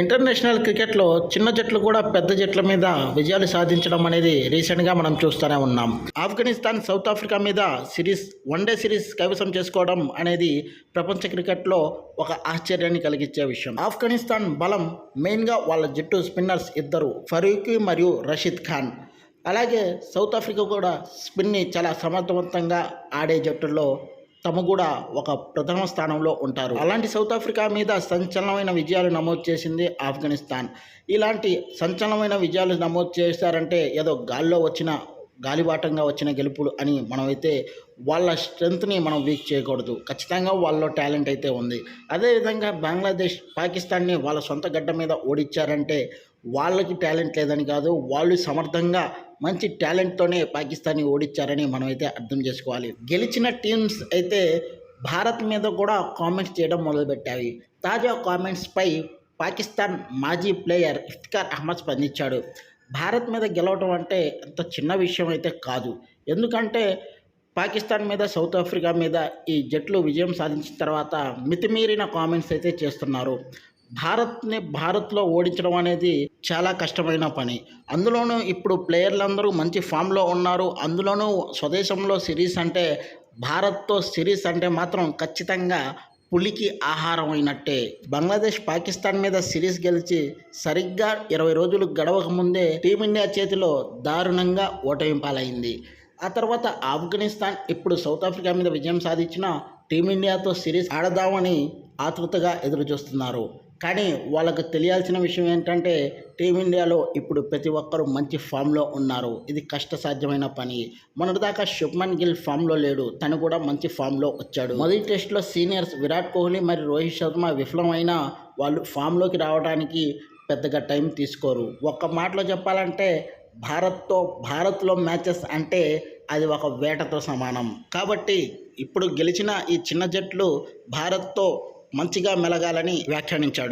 International క్రికెట్లో చిన్న జట్లు కూడా పెద్ద జట్ల మీద విజయాలు సాధించడం అనేది రీసెంట్గా మనం చూస్తూనే ఉన్నాం. ఆఫ్ఘనిస్తాన్ సౌత్ ఆఫ్రికా మీద సిరీస్ వన్డే సిరీస్ కైవసం చేసుకోవడం అనేది ప్రపంచ క్రికెట్లో ఒక ఆశ్చర్యాన్ని కలిగించే విషయం. ఆఫ్ఘనిస్తాన్ బలం మెయిన్గా వాళ్ళ జట్టు స్పిన్నర్స్ ఇద్దరు ఫరూకి మరియు రషీద్ ఖాన్. అలాగే సౌత్ ఆఫ్రికా కూడా స్పిన్ని చాలా సమర్థవంతంగా ఆడే జట్టుల్లో తమ కూడా ఒక ప్రథమ స్థానంలో ఉంటారు. అలాంటి సౌత్ ఆఫ్రికా మీద సంచలనమైన విజయాలు నమోదు చేసింది ఆఫ్ఘనిస్తాన్. ఇలాంటి సంచలనమైన విజయాలు నమోదు చేశారంటే ఏదో గాల్లో వచ్చిన గాలిబాటంగా వచ్చిన గెలుపులు అని మనమైతే వాళ్ళ స్ట్రెంత్ని మనం వీక్ చేయకూడదు. ఖచ్చితంగా వాళ్ళలో టాలెంట్ అయితే ఉంది. అదేవిధంగా బంగ్లాదేశ్ పాకిస్తాన్ని వాళ్ళ సొంత గడ్డ మీద ఓడించారంటే వాళ్ళకి టాలెంట్ లేదని కాదు వాళ్ళు సమర్థంగా మంచి టాలెంట్తోనే పాకిస్తాన్ని ఓడించారని మనమైతే అర్థం చేసుకోవాలి. గెలిచిన టీమ్స్ అయితే భారత్ మీద కూడా కామెంట్స్ చేయడం మొదలుపెట్టాయి. తాజా కామెంట్స్పై పాకిస్తాన్ మాజీ ప్లేయర్ ఇఫ్తికార్ అహ్మద్ స్పందించాడు. భారత్ మీద గెలవటం అంటే అంత చిన్న విషయం అయితే కాదు. ఎందుకంటే పాకిస్తాన్ మీద సౌత్ ఆఫ్రికా మీద ఈ జట్లు విజయం సాధించిన తర్వాత మితిమీరిన కామెంట్స్ అయితే చేస్తున్నారు. భారత్ని భారత్లో ఓడించడం అనేది చాలా కష్టమైన పని. అందులోనూ ఇప్పుడు ప్లేయర్లందరూ మంచి ఫామ్లో ఉన్నారు. అందులోనూ స్వదేశంలో సిరీస్ అంటే భారత్తో సిరీస్ అంటే మాత్రం ఖచ్చితంగా పులికి ఆహారం అయినట్టే బంగ్లాదేశ్ పాకిస్తాన్ మీద సిరీస్ గెలిచి సరిగ్గా ఇరవై రోజులు గడవక ముందే టీమిండియా చేతిలో దారుణంగా ఓటమి పాలైంది ఆ తర్వాత ఆఫ్ఘనిస్తాన్ ఇప్పుడు సౌత్ ఆఫ్రికా మీద విజయం సాధించిన టీమిండియాతో సిరీస్ ఆడదామని ఆతృతగా ఎదురు చూస్తున్నారు కానీ వాళ్ళకు తెలియాల్సిన విషయం ఏంటంటే టీమిండియాలో ఇప్పుడు ప్రతి ఒక్కరూ మంచి ఫామ్లో ఉన్నారు. ఇది కష్టసాధ్యమైన పని. మొన్నటిదాకా శుభ్మన్ గిల్ ఫామ్లో లేడు. తను కూడా మంచి ఫామ్లో వచ్చాడు. మొదటి టెస్ట్లో సీనియర్స్ విరాట్ కోహ్లీ మరియు రోహిత్ శర్మ విఫలమైనా వాళ్ళు ఫామ్లోకి రావడానికి పెద్దగా టైం తీసుకోరు. ఒక్క మాటలో చెప్పాలంటే భారత్తో భారత్లో మ్యాచెస్ అంటే అది ఒక వేటతో సమానం. కాబట్టి ఇప్పుడు గెలిచిన ఈ చిన్న జట్లు భారత్తో మంచిగా మెలగాలని వ్యాఖ్యానించాడు.